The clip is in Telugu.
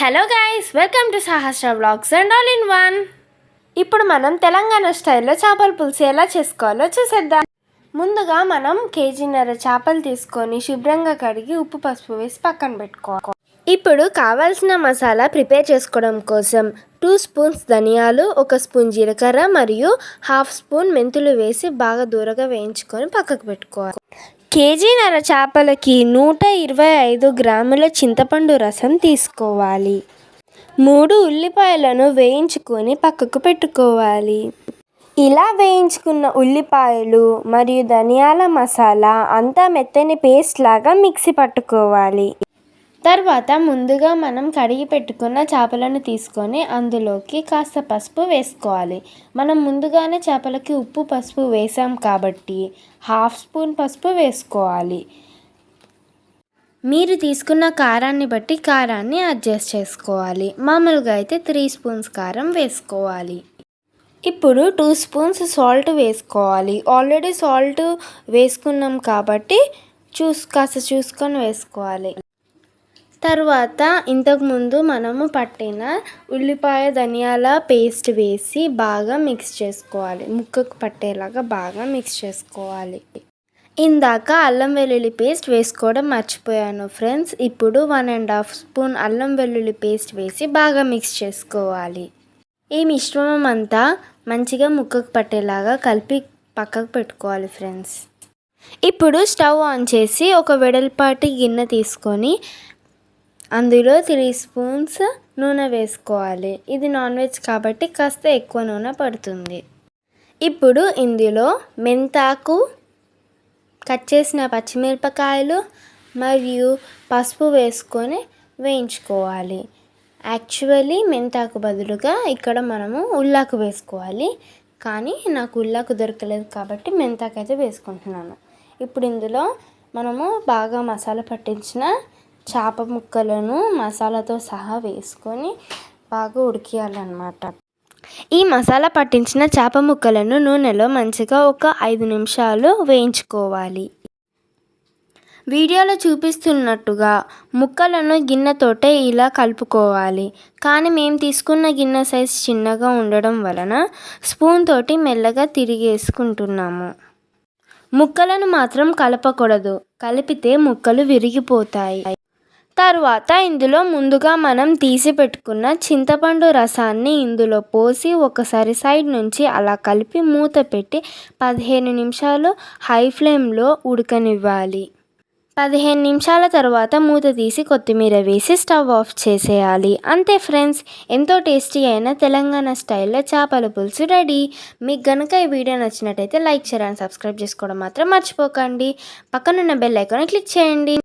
Hello guys welcome to Sahasra blogs and all in one ఇప్పుడు మనం తెలంగాణ స్టైల్లో చేపల పులుసు ఎలా చేసుకోవాలో చూసేద్దాం. ముందుగా మనం కేజీన్నర చేపలు తీసుకొని శుభ్రంగా కడిగి ఉప్పు పసుపు వేసి పక్కన పెట్టుకోవాలి. ఇప్పుడు కావాల్సిన మసాలా ప్రిపేర్ చేసుకోవడం కోసం టూ స్పూన్స్ ధనియాలు ఒక స్పూన్ జీలకర్ర మరియు హాఫ్ స్పూన్ మెంతులు వేసి బాగా దూరగా వేయించుకొని పక్కకు పెట్టుకోవాలి. కేజీన్నర చేపలకి నూట ఇరవై ఐదు గ్రాముల చింతపండు రసం తీసుకోవాలి. మూడు ఉల్లిపాయలను వేయించుకొని పక్కకు పెట్టుకోవాలి. ఇలా వేయించుకున్న ఉల్లిపాయలు మరియు ధనియాల మసాలా అంతా మెత్తని పేస్ట్ లాగా మిక్సీ పట్టుకోవాలి. తర్వాత ముందుగా మనం కడిగి పెట్టుకున్న చేపలను తీసుకొని అందులోకి కాస్త పసుపు వేసుకోవాలి. మనం ముందుగానే చేపలకి ఉప్పు పసుపు వేసాం కాబట్టి హాఫ్ స్పూన్ పసుపు వేసుకోవాలి. మీరు తీసుకున్న కారాన్ని బట్టి కారాన్ని అడ్జస్ట్ చేసుకోవాలి. మామూలుగా అయితే త్రీ స్పూన్స్ కారం వేసుకోవాలి. ఇప్పుడు టూ స్పూన్స్ సాల్ట్ వేసుకోవాలి. ఆల్రెడీ సాల్ట్ వేసుకున్నాం కాబట్టి చూస్ కాస్త చూసుకొని వేసుకోవాలి. తర్వాత ఇంతకుముందు మనము పట్టిన ఉల్లిపాయ ధనియాల పేస్ట్ వేసి బాగా మిక్స్ చేసుకోవాలి. ముక్కకు పట్టేలాగా బాగా మిక్స్ చేసుకోవాలి. ఇందాక అల్లం వెల్లుల్లి పేస్ట్ వేసుకోవడం మర్చిపోయాను ఫ్రెండ్స్ ఇప్పుడు వన్ అండ్ హాఫ్ స్పూన్ అల్లం వెల్లుల్లి పేస్ట్ వేసి బాగా మిక్స్ చేసుకోవాలి. ఈ మిశ్రమం అంతా మంచిగా ముక్కకు పట్టేలాగా కలిపి పక్కకు పెట్టుకోవాలి ఫ్రెండ్స్ ఇప్పుడు స్టవ్ ఆన్ చేసి ఒక వెడల్పాటి గిన్నె తీసుకొని అందులో త్రీ స్పూన్స్ నూనె వేసుకోవాలి. ఇది నాన్ వెజ్ కాబట్టి కాస్త ఎక్కువ నూనె పడుతుంది. ఇప్పుడు ఇందులో మెంతాకు కట్ చేసిన పచ్చిమిరపకాయలు మరియు పసుపు వేసుకొని వేయించుకోవాలి. యాక్చువల్లీ మెంతాకు బదులుగా ఇక్కడ మనము ఉల్లాకు వేసుకోవాలి. కానీ నాకు ఉల్లాకు దొరకలేదు కాబట్టి మెంతాకు అయితే వేసుకుంటున్నాను. ఇప్పుడు ఇందులో మనము బాగా మసాలా పట్టించిన చేప ముక్కలను మసాలాతో సహా వేసుకొని బాగా ఉడికియాలన్నమాట. ఈ మసాలా పట్టించిన చేప ముక్కలను నూనెలో మంచిగా ఒక ఐదు నిమిషాలు వేయించుకోవాలి. వీడియోలో చూపిస్తున్నట్టుగా ముక్కలను గిన్నెతోటే ఇలా కలుపుకోవాలి. కానీ మేము తీసుకున్న గిన్నె సైజ్ చిన్నగా ఉండడం వలన స్పూన్ తోటి మెల్లగా తిరిగేసుకుంటున్నాము. ముక్కలను మాత్రం కలపకూడదు. కలిపితే ముక్కలు విరిగిపోతాయి. తరువాత ఇందులో ముందుగా మనం తీసి పెట్టుకున్న చింతపండు రసాన్ని ఇందులో పోసి ఒకసారి సైడ్ నుంచి అలా కలిపి మూత పెట్టి పదిహేను నిమిషాలు హై ఫ్లేమ్లో ఉడకనివ్వాలి. పదిహేను నిమిషాల తర్వాత మూత తీసి కొత్తిమీర వేసి స్టవ్ ఆఫ్ చేసేయాలి. అంతే ఫ్రెండ్స్ ఎంతో టేస్టీ అయిన తెలంగాణ స్టైల్లో చేపల పులుసు రెడీ. మీకు గనుక ఈ వీడియో నచ్చినట్టయితే లైక్ చేయాలని సబ్స్క్రైబ్ చేసుకోవడం మాత్రం మర్చిపోకండి. పక్కనున్న బెల్ ఐకాన్ క్లిక్ చేయండి.